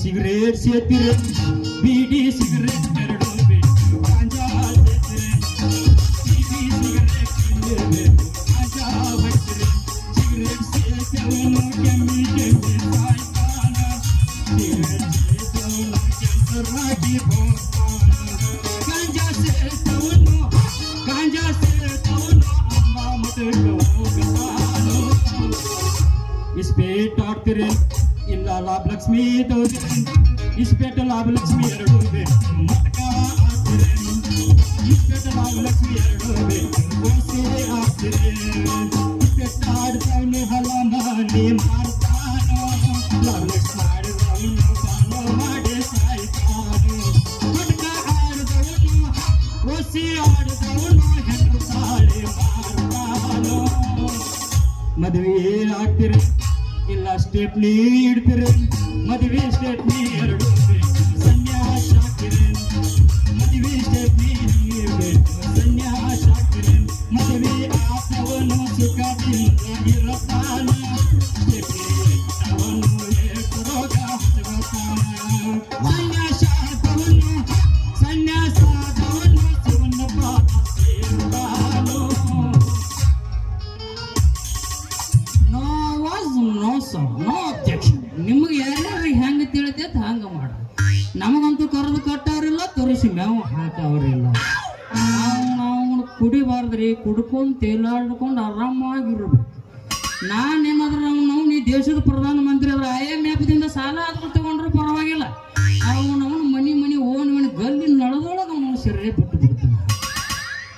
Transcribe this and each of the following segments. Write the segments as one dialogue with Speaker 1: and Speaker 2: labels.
Speaker 1: Cigarette ಸೇತಿರೆ ಬೀಡಿ cigarette ಎರಡು ಬೇಕು ಗಾಂಜಾ ಸೇತಿರೆ ಬೀಡಿ cigarette ಎರಡು ಬೇಕು ಗಾಂಜಾ ಹಚ್ಚಿರೆ ಸಿಗರೇಟ್ ಸೇತವನು ಕೆಮ್ಮಿ ಕೆಮ್ಮಿ ಸಾಯ್ತಾನ ಸಿಗರೇಟ್ ಸೇತವನು ಕೆಂಪರಾಗಿ ಹೋಗ್ತಾನ ಗಾಂಜಾ ಸೇತವನು ಗಾಂಜಾ ಸೇತವನು ಅಮ್ಮ ಮತಕ್ಕೆ ಹೋಗ್ತಾನೋ ಇಸ್ಪೇಟ್ ಆಡ್ತಿರೆ ಇಲ್ಲ ಲಾಭ ಲಕ್ಷ್ಮಿ ತೋದಿರೆ ಇಸ್ಪೇಟ ಲಾಭ ಲಕ್ಷ್ಮಿ ಎರಡು ಬೇಕು ಮಟ್ಕ ಆಡ್ತಿರೆ ಇಸ್ಪೇಟ ಲಾಭ ಲಕ್ಷ್ಮಿ ಎರಡು ಬೇಕು ಓಸೆ ಆಡ್ತಿರೆ ಇಸ್ಪೇಟ ಆಡ್ತಾವನು ಹಲ ಮಾಡಿ ಮಾಡ್ತಾನೋ ಲಾಭ ಲಕ್ಷ್ಮಿ ಆಡಿದವನು ಬಾನೋ ಮಾಡಿ ಸಾಯ್ತಾನೋ ಮಟ್ಕ ಆಡಿದವನು ಓಸಿ ಆಡಿದವನು ಹೆಣ್ಣು ತಾಳಿ ಮಾಡ್ತಾನೋ ಮದುವೆ ಆಗ್ತಿರ ಇಲ್ಲ ಸ್ಟೇಪ್ನಿ ಇಡ್ತಿರ ಮದುವೆ ಸ್ಟೇಪ್ನಿ ಎರಡು
Speaker 2: ತೇಲಾಡ್ಕೊಂಡು ಆರಾಮಾಗಿರ್ಬೇಕು ನಾನು ನಾವು ನಾವು ನೀ ದೇಶದ ಪ್ರಧಾನ ಮಂತ್ರಿ ಆದ್ರೆ ಐ ಎಂ ಎಫ್ದಿಂದ ಸಾಲ ಆದ್ರೂ ತಗೊಂಡ್ರು ಪರವಾಗಿಲ್ಲ. ಅವನು ಅವನು ಮನಿ ಮನಿ ಓನ್ ಮನಿ ಗಲ್ಲಿ ನಳದೊಳಗೆ ಅವನು ಸೆರೆ ಬಿಟ್ಟು ಬಿಡ್ತಾನೆ.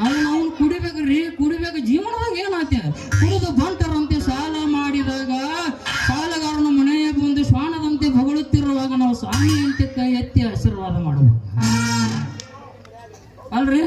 Speaker 2: ಅವನು ಅವನು ಕುಡಿಬೇಕ್ರಿ ಕುಡಿಬೇಕು, ಜೀವನದಾಗ ಏನಾಯ್ತೆ? ಕುಡಿದು ಬಂಟರಂತೆ ಸಾಲ ಮಾಡಿದಾಗ ಸಾಲಗಾರನ ಮನೆಯ ಬಂದು ಶ್ವಾನದಂತೆ ಹೊಗಳುತ್ತಿರುವಾಗ ನಾವು ಸ್ವಾಮಿಯಂತೆ ಕೈ ಎತ್ತಿ ಆಶೀರ್ವಾದ ಮಾಡಬೇಕು ಅಲ್ರಿ?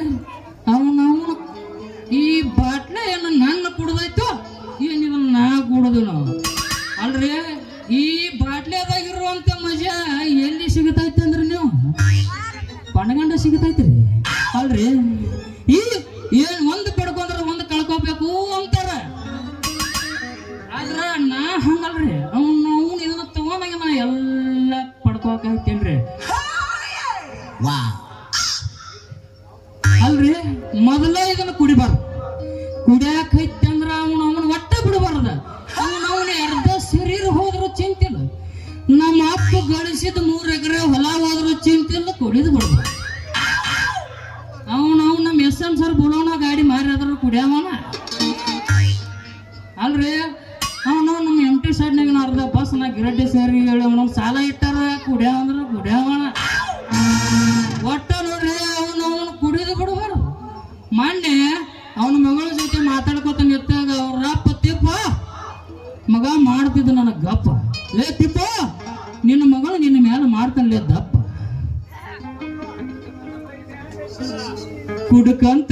Speaker 2: ಅಲ್ರಿ ಅವನು ನಮ್ಮ ಎಂ ಟಿ ಸೈಡ್ನಾಗ ಅರ್ಧ ಬಸ್ ನಾ ಗಿರಡ್ಡಿ ಸೇರಿ ಹೇಳಿ ಅವನ ಸಾಲ ಇಟ್ಟಾರ ಕುಡಿಯವ ಅಂದ್ರ ಕುಡಿಯವನ ಒಟ್ಟ ನೋಡ್ರಿ, ಅವನು ಅವನು ಕುಡಿದು ಬಿಡಬಾರ್ದು. ಮೊನ್ನೆ ಅವನ ಮಗಳ ಜೊತೆ ಮಾತಾಡ್ಕೊತ ನಿತ್ತಾಗ ಅವ್ರ ಅಪ್ಪ, ತಿಪ್ಪ, ಮಗ ಮಾಡ್ತಿದ್ದ ನನಗೆ ಗಪ್ಪ. ಲೇ, ತಿಪ್ಪ, ನಿನ್ನ ಮಗಳು ನಿನ್ನ ಮೇಲೆ ಮಾಡ್ತಾನೆ ದಪ್ಪ. ಕುಡ್ಕಂತ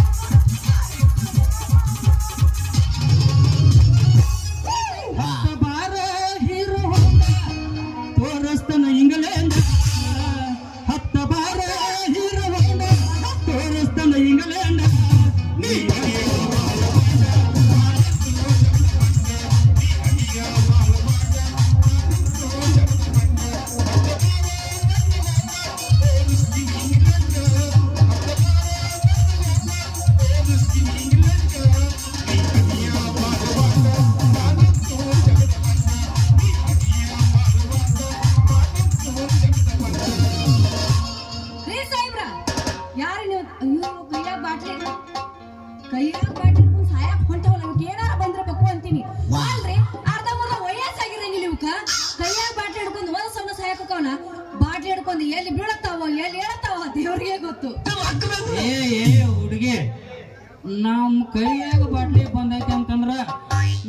Speaker 3: ಬಂದು ಎಲ್ಲಿ ಬೀಳತ್ತಾವ ಎಲ್ಲಿ ಹೇಳ್ತಾವ ದೇವ್ರಿಗೆ ಗೊತ್ತು.
Speaker 2: ಏ ಏ ಹುಡುಗಿ ನಮ್ಮ ಕೈಯಾಗ ಬಾಟ್ಲಿ ಬಂದೈತೆ ಅಂತಂದ್ರ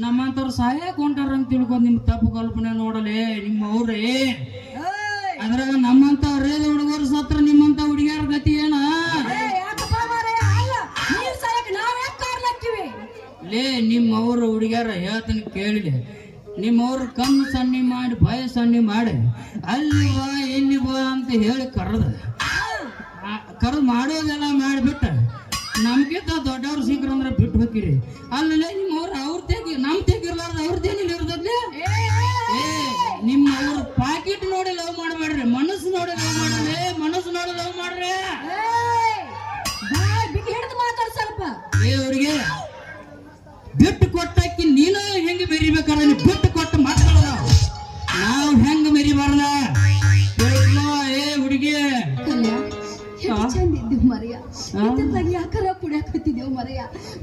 Speaker 2: ನಮ್ಮಂತವ್ರು ಸಹಾಯಕ್ಕೆ ಹೊಂಟಾರ ಅಂತ ತಿಳ್ಕೊಂಡ್ ನಿಮ್ ತಪ್ಪು ಕಲ್ಪನೆ ನೋಡಲೇ ನಿಮ್ಮ ಅವ್ರೇ! ಅದ್ರಾಗ ನಮ್ಮಂತ ರೇದ ಹುಡುಗರು ಸತ್ರ ನಿಮ್ಮಂತ ಹುಡುಗಿಯರ ಗತಿ ಏನ? ಲೇ ನಿಮ್ಮ ಅವ್ರ ಹುಡುಗಿಯರ ಹೇಳ್ತೀನಿ ಕೇಳಿದೆ ನಿಮ್ಮ ಅವ್ರ ಕಣ್ಣು ಸಣ್ಣಿ ಮಾಡಿ ಭಯ ಸನ್ನಿ ಮಾಡಿ. ಅಲ್ಲಿ ಬಾ ಇಲ್ಲಿ ಬಾ ಅಂತ ಹೇಳಿ ಕರೆದ. ಕರೆದು ಮಾಡೋದೆಲ್ಲ ಮಾಡಿಬಿಟ್ಟ. ನಮ್ಗಿಂತ ದೊಡ್ಡವ್ರು ಅಂದ್ರೆ ಬಿಟ್ಟು ಹೋಗಿರಿ ಅಲ್ಲೇ ನಿಮ್ಮವ್ರು ಅವ್ರ ತೆಗಿ ನಮ್ ತೆಗಿರ್ಲಾರ್ದ ಅವ್ರದ್ದೇನಿಲ್ಲ ಇರ್ತದ್ಲೆ ಏ ನಿಮ್ಮ ಅವ್ರ ಪಾಕೆಟ್ ನೋಡಿ ಲವ್ ಮಾಡಬೇಡ್ರಿ. ಮನಸ್ಸು ನೋಡಿ ಲವ್ ಮಾಡ್ರಿ. ಮನಸ್ಸು ನೋಡಿ ಲವ್ ಮಾಡ್ರಿ.
Speaker 3: ಸ್ವಲ್ಪ.
Speaker 2: ಏ ಅವ್ರಿಗೆ ಬಿಟ್ಟು ಕೊಟ್ಟಾಕಿ ನೀನು ಹೆಂಗೆ ಬೆರಿಬೇಕಾದ್ರೆ ಬಿಟ್ಟು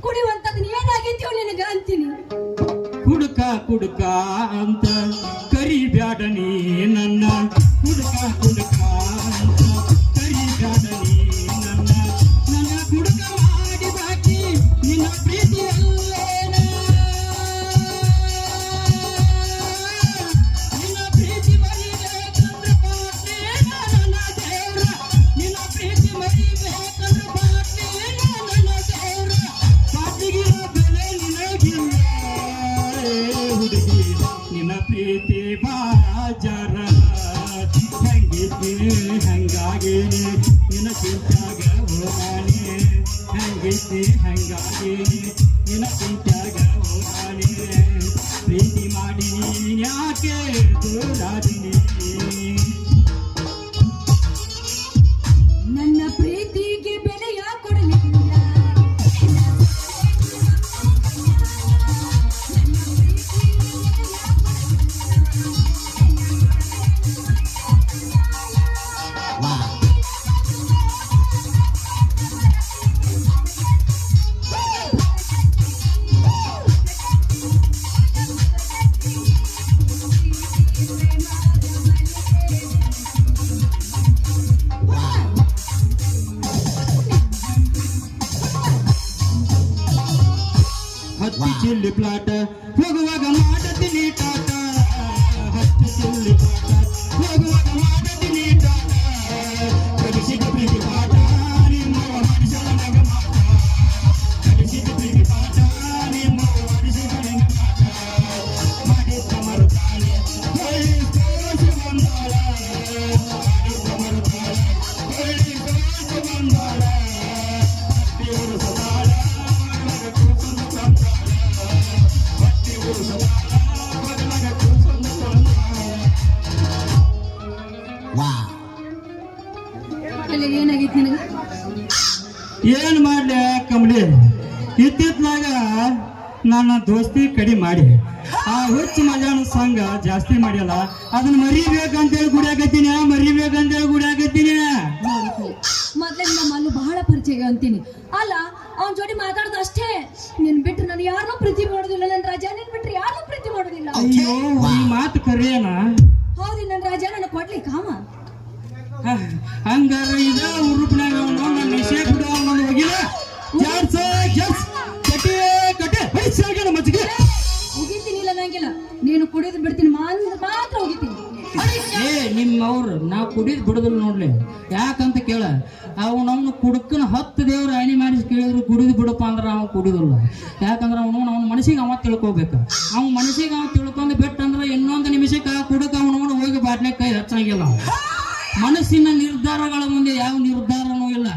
Speaker 3: ಕುಡಿಯುವಂತದ್ ಏನಾಗೈತಿ ನಿನಗ ಅಂತೀನಿ.
Speaker 4: ಕುಡುಕ ಕುಡುಕ ಅಂತ ಹತ್ತಿ ಚಿಲ್ಲಿ ಪ್ಲಾಟ ಹೋಗುವಾಗ ಮಾಡತೀನಿ ಟಾಟ
Speaker 3: ಏನಾಗೈತಿ ನಿನಗೆ?
Speaker 4: ಏನ್ ಮಾಡ್ಲಿ ಕಂಬಳಿ ಇತ್ತಿತ್ನಾಗ ನನ್ನ ದೋಸ್ತಿ ಕಡಿ ಮಾಡಿ. ಆ ಹುಚ್ಚು ಮಜಾನ ಸಂಘ ಜಾಸ್ತಿ ಮಾಡ್ಯಲ್ಲ ಅದನ್ನ ಮರಿಬೇಕಂತೇಳಿ ಗುಡಿಯಾಕತ್ತೀನಿ ಮರಿಬೇಕಂತೇಳಿ ಗುಡಿಯಾಕತ್ತೀನಿ
Speaker 3: ಮೊದ್ಲಿಗೆ ನಮ್ಮ ಅಲ್ಲೂ ಬಹಳ ಪರಿಚಯ ಅಂತೀನಿ. ಅಲ್ಲ ಅವನ್ ಜೋಡಿ ಮಾತಾಡೋದು ಅಷ್ಟೇ. ನಿನ್ ಬಿಟ್ರೆ ನಾನು ಯಾರನ್ನೂ ಪ್ರೀತಿ ಮಾಡೋದಿಲ್ಲ. ನನ್ನ ರಾಜ ನಿನ್ ಬಿಟ್ರೆ ಯಾರನ್ನೂ ಪ್ರೀತಿ ಮಾಡೋದಿಲ್ಲ.
Speaker 4: ಅಯ್ಯೋ ಈ ಮಾತು ಕರಿಯನ
Speaker 3: ಹೌದು ನನ್ನ ರಾಜ ನನಗೆ ಕೊಡ್ಲಿ ಕಾಮ.
Speaker 4: ಹಂಗಾರ ಇದ ಉರುಪ್ನಾಗ ಅವನು ವಿಷಯ ಬಿಡು ಅವನು ಹೋಗಿಲ್ಲ. ಜಾಡ್ಸ ಜಸ್ ಕಟೆ ಕಟೆ. ಹೊಯ್ಸಾಗಣ ಮಜ್ಜಿಗೆ.
Speaker 3: ಹೋಗಿತೀನಿ ಇಲ್ಲ ನಂಗಿಲ್ಲ. ನೀನು ಕುಡಿದು ಬಿಡ್ತೀನಿ ಮಾತ್ರ ಹೋಗಿತೀನಿ
Speaker 2: ಏ ನಿಮ್ಮವ್ರು ನಾ ಕುಡಿದು ಬಿಡುದಿಲ್ಲ ನೋಡ್ಲಿ. ಯಾಕಂತ ಕೇಳ. ಅವನವನು ಕುಡುಕನ ಹತ್ತು ದೇವ್ರ ಅಣಿ ಮಾಡಿಸಿ ಕೇಳಿದ್ರು ಕುಡಿದು ಬಿಡಪ್ಪ ಅಂದ್ರೆ ಅವನು ಕುಡಿದಿಲ್ಲ. ಯಾಕಂದ್ರೆ ಅವನು ಅವನ ಮನಸ್ಸಿಗೆ ಅವ ತಿಳ್ಕೊಬೇಕು. ಅವ ಮನಸ್ಸಿಗೆ ಮನಸ್ಸಿನ ನಿರ್ಧಾರಗಳ ಮುಂದೆ ಯಾವ ನಿರ್ಧಾರನೂ ಇಲ್ಲ.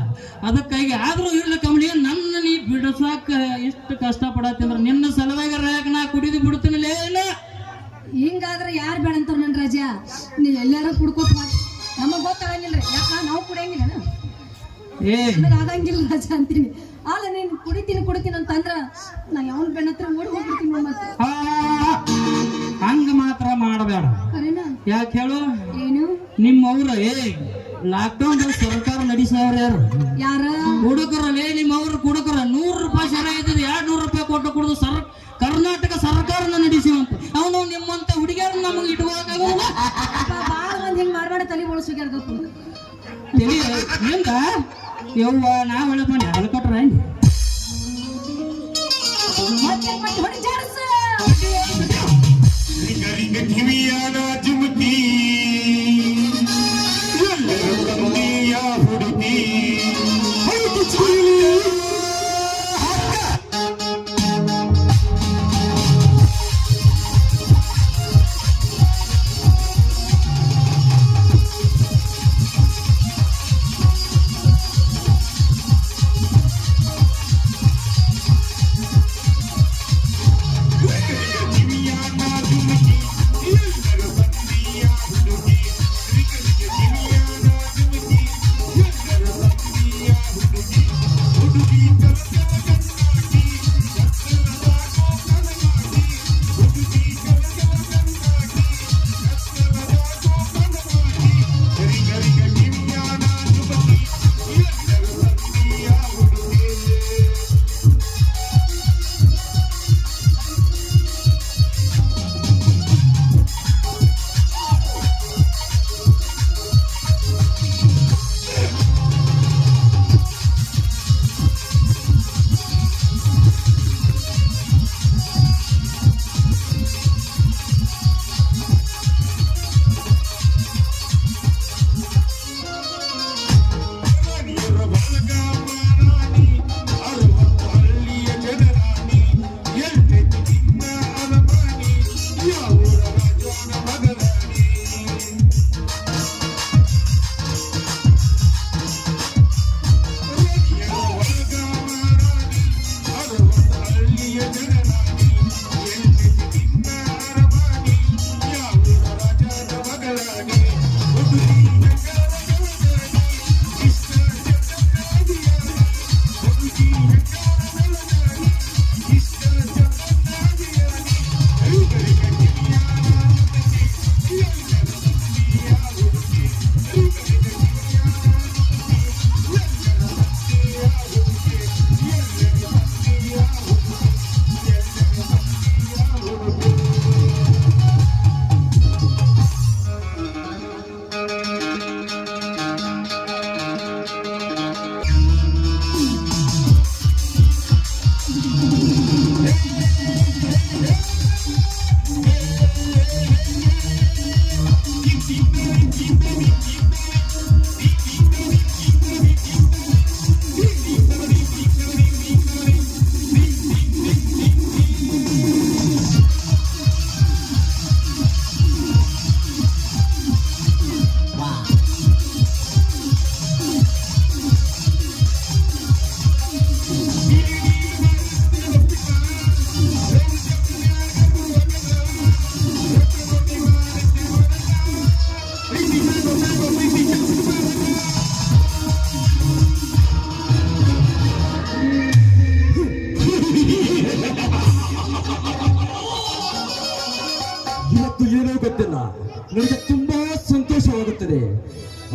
Speaker 2: ಅದಕ್ಕಾಗಿ ಆದರೂ ಇಲ್ಲ ಕಮಲಿ ನನ್ನ ನೀ ಬಿಡಸಾಕ ಎಷ್ಟು ಕಷ್ಟಪಡತ್ತಂದ್ರೆ ನಿನ್ನ ಸಲುವಾಗಿ ಯಾಕೆ ನಾ ಕುಡಿದು ಬಿಡ್ತೀನಿ
Speaker 3: ಹಿಂಗಾದ್ರೆ ಯಾರು ಬೇಡ ಅಂತಾರ ನನ್ನ ರಾಜ ನೀ ಎಲ್ಲಾರ ಕುಡ್ಕೋತ ಮಾಡಿ ನಮಗ್ ರೀ ಯಾಕ? ನಾವು ಕುಡಿಯಂಗಿಲ್ಲ
Speaker 2: ಏ.
Speaker 3: ಆಗಂಗಿಲ್ಲ ರಾಜ ಅಂತೀನಿ. ಅಲ್ಲ ನೀನು ಕುಡಿತೀನಿ ಕುಡಿತೀನಿ ಅಂತಂದ್ರ ನಾ ಯಾವನ್ ಬೆನ್ನ ಹತ್ರ ಓಡಿ ಹೋಗ್ಬಿಡ್ತೀನಿ ಮತ್ತೆ.
Speaker 2: ಆ, ಹಂಗ ಮಾತ್ರ ಮಾಡಬೇಡ. ಯಾಕೆ ಹೇಳು?
Speaker 3: ಏನು?
Speaker 2: ನಿಮ್ಮವ್ರ ಏ ಲಾಕ್ಡೌನ್ ಸರ್ಕಾರ ನಡೆಸವ್ರ ಯಾರು?
Speaker 3: ಯಾರ?
Speaker 2: ಹುಡುಗರಲ್ಲಿ ನಿಮ್ಮ ಅವ್ರ ಕುಡುಕರ ನೂರು ರೂಪಾಯಿ ಸರ ಇದ್ದದ ಎರಡ್ ನೂರು ರೂಪಾಯಿ ಕೊಟ್ಟು ಕುಡಿದು ಸರ್ ಕರ್ನಾಟಕ ಸರ್ಕಾರನ ನಡೆಸಿವಂತ. ಅವನು ನಿಮ್ಮಂತ ಹುಡುಗಿಯರು ನಮಗೆ ಇಟ್ಕೊಳಕಾಗಲ್ಲ
Speaker 3: ಬಾಳ ಬಂದ್ ಹಿಂಗ್ ಮಾಡ್ಬೇಡ ತಲೆ ಬೋಳ್ಸ್ಬೇಕಾರ್ದತ್ತು
Speaker 2: ತಲಿ ಯವ್ವ ನಾ ಒಳಗೆ ನಾನು ಕೊಟ್ರ
Speaker 5: ಕಿವಿಯಾದ ಜುಮುಕಿ.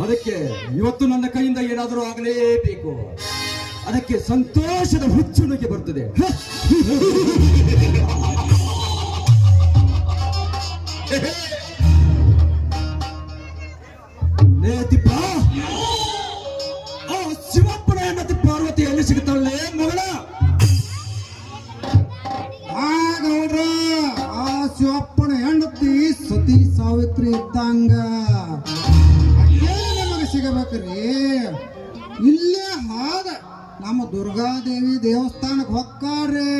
Speaker 1: ಅದಕ್ಕೆ ಇವತ್ತು ನನ್ನ ಕೈಯಿಂದ ಏನಾದರೂ ಆಗಲೇಬೇಕು ಅದಕ್ಕೆ ಸಂತೋಷದ ಹುಚ್ಚು ನನಗೆ ಬರ್ತದೆ. ಹ! ಲೇ ತಿಪ್ಪ ಆ ಶಿವಪ್ಪನ ಹೆಂಡತಿ ಪಾರ್ವತಿ ಎಲ್ಲಿ ಸಿಗುತ್ತಾಳೆ ಮಗಳ?
Speaker 6: ಆ ಶಿವಪ್ಪನ ಹೆಂಡತಿ ಸತಿ ಸಾವಿತ್ರಿ ಇದ್ದಂಗ. ನಮಗೆ ಸಿಗಬೇಕ್ರಿ ಇಲ್ಲೇ ಹಾದ. ನಮ್ಮ ದುರ್ಗಾದೇವಿ ದೇವಸ್ಥಾನಕ್ಕೆ ಹೊಕ್ಕಾರ್ರಿ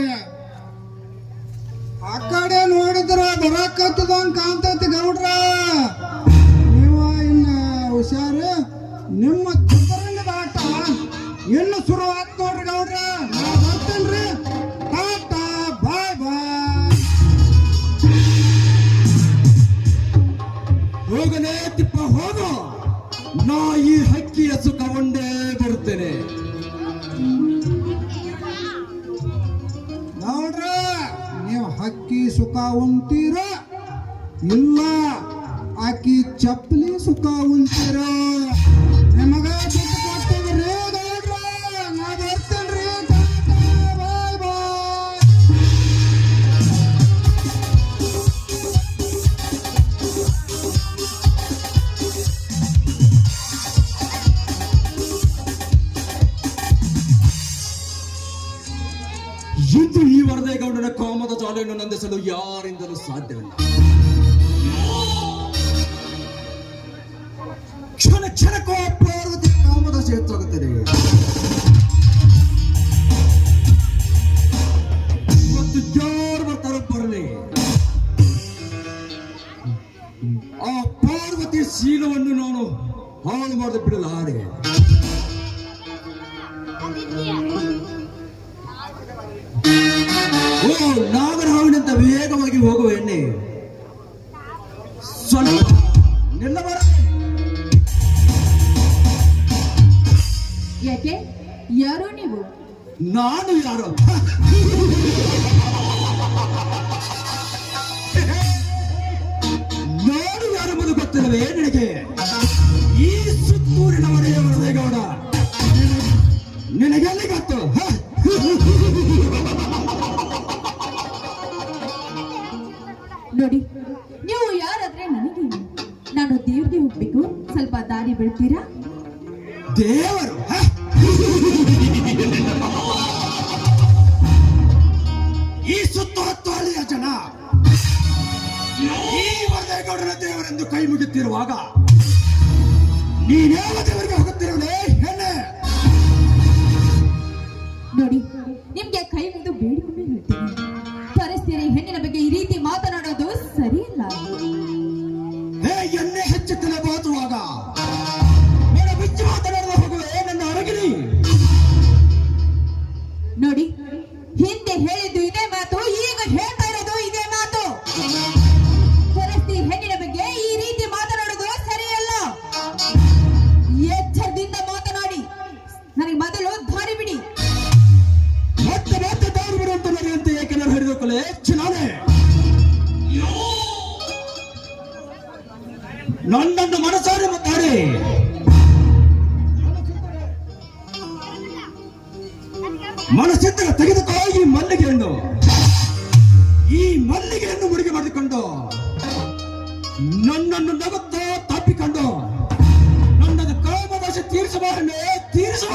Speaker 6: ಆ ಕಡೆ ನೋಡಿದ್ರ ಬರಕತ್ತದಂಗ ಕಾಣ್ತೈತಿ ಗೌಡ್ರ. ನೀವ ಇನ್ನ ಹುಷಾರು, ನಿಮ್ಮ ಚತುರಂಗದ ಆಟ ಇನ್ನು ಶುರು
Speaker 1: ಸುಖಗೊಂಡೇ ಬರುತ್ತೇನೆ
Speaker 6: ನೋಡ್ರ ನೀವು ಹಕ್ಕಿ ಸುಖ ಉಂತೀರ ಇಲ್ಲ ಆಕಿ ಚಪ್ಪಲಿ ಸುಖ ಉಂತೀರ ನಿಮಗ
Speaker 1: ಅವರನ್ನು ನಂದಿಸಲು ಯಾರಿಂದಲೂ ಸಾಧ್ಯವಿಲ್ಲ. ಕ್ಷಣ ಕ್ಷಣಕ್ಕೂ ಏಕೆ ಯಾರು ನೀವು? ನಾನು
Speaker 3: ಯಾರು?
Speaker 1: ನಾನು ಯಾರು ಯಾರೆಂಬುದು ಗೊತ್ತಿಲ್ಲವೇ ನಿನಗೆ? ಈ ಸುತ್ತೂರಿನ ಒಡೆಯವರದೇ ನಿನಗೆಲ್ಲಿ ಗೊತ್ತು?
Speaker 3: ನೋಡಿ ನೀವು ಯಾರಾದ್ರೆ ನನಗೆ ನಾನು ದೇವ್ರಿಗೆ ಹೋಗ್ಬೇಕು. ಸ್ವಲ್ಪ ದಾರಿ ಬೆಳ್ತೀರಾ?
Speaker 1: ದೇವರು ಈ ಸುತ್ತು ಹತ್ತು ಹಳ್ಳಿಯ ಜನ ಈ ವರದೇಗೌಡರ ದೇವರೆಂದು ಕೈ ಮುಗಿಯುತ್ತಿರುವಾಗ ನೀನೇ ದೇವರಿಗೆ ಹೋಗುತ್ತಿರಲೇ ಹೆಣ್ಣೆ?
Speaker 3: ನೋಡಿ, ನಿಮ್ಗೆ ಕೈ ಮುಗಿದು ಬೇಡಿಕೊಂಡು ಹೇಳ್ತೀನಿ.
Speaker 1: ನನ್ನನ್ನು ನಗುತ್ತಾ ತಪ್ಪಿಕೊಂಡು ನನ್ನದು ಕಳಮದ ತೀರಿಸಬಾರನೆ
Speaker 3: ತೀರಿಸೋ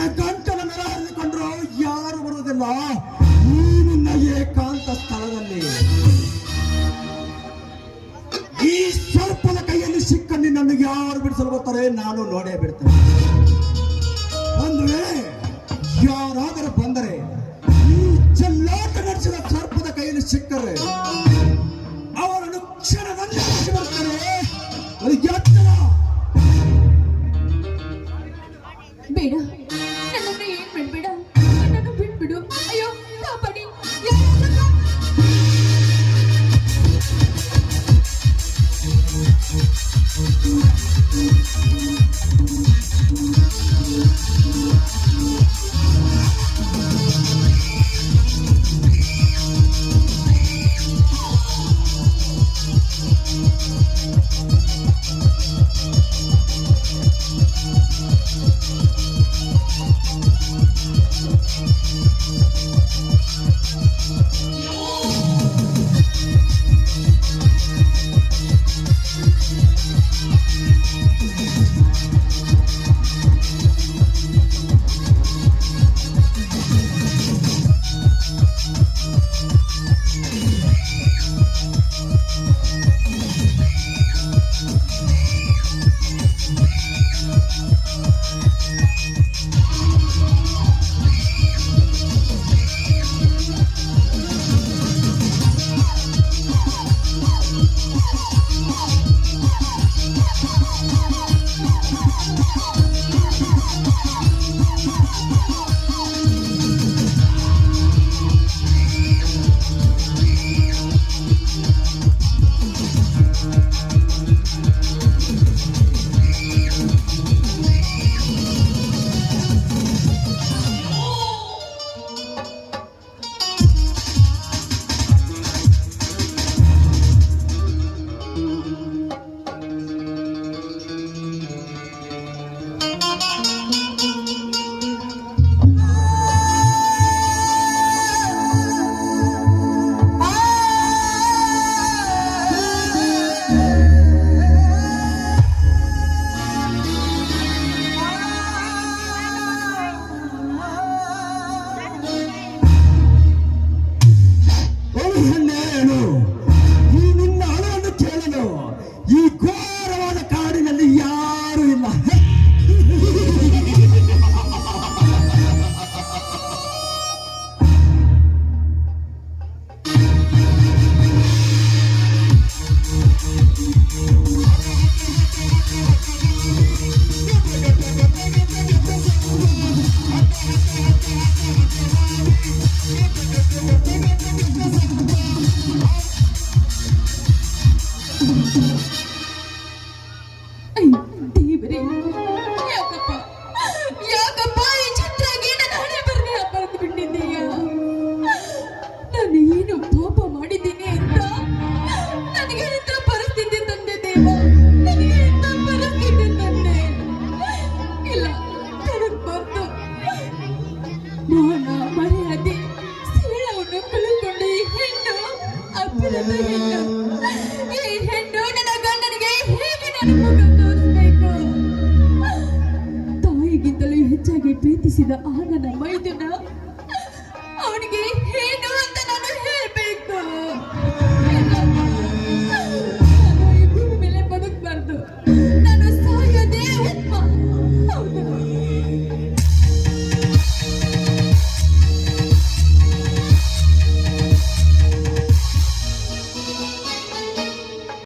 Speaker 3: ನಿನ್ನ
Speaker 1: ಕಂಠದ ಮೇಲೆ ಹರಿದುಕೊಂಡ್ರು, ಯಾರು ಬರುವುದಿಲ್ಲ. ಈ ನಿನ್ನ ಏಕಾಂತ ಸ್ಥಳದಲ್ಲಿ. ಈ ಸರ್ಪದ ಕೈಯಲ್ಲಿ ಸಿಕ್ಕ ನಿನ್ನನ್ನು ಯಾರು ಬಿಡಿಸಲು ಬರ್ತಾರೆ? ನಾನು ನೋಡೇ ಬಿಡ್ತೇನೆ.
Speaker 3: どこ?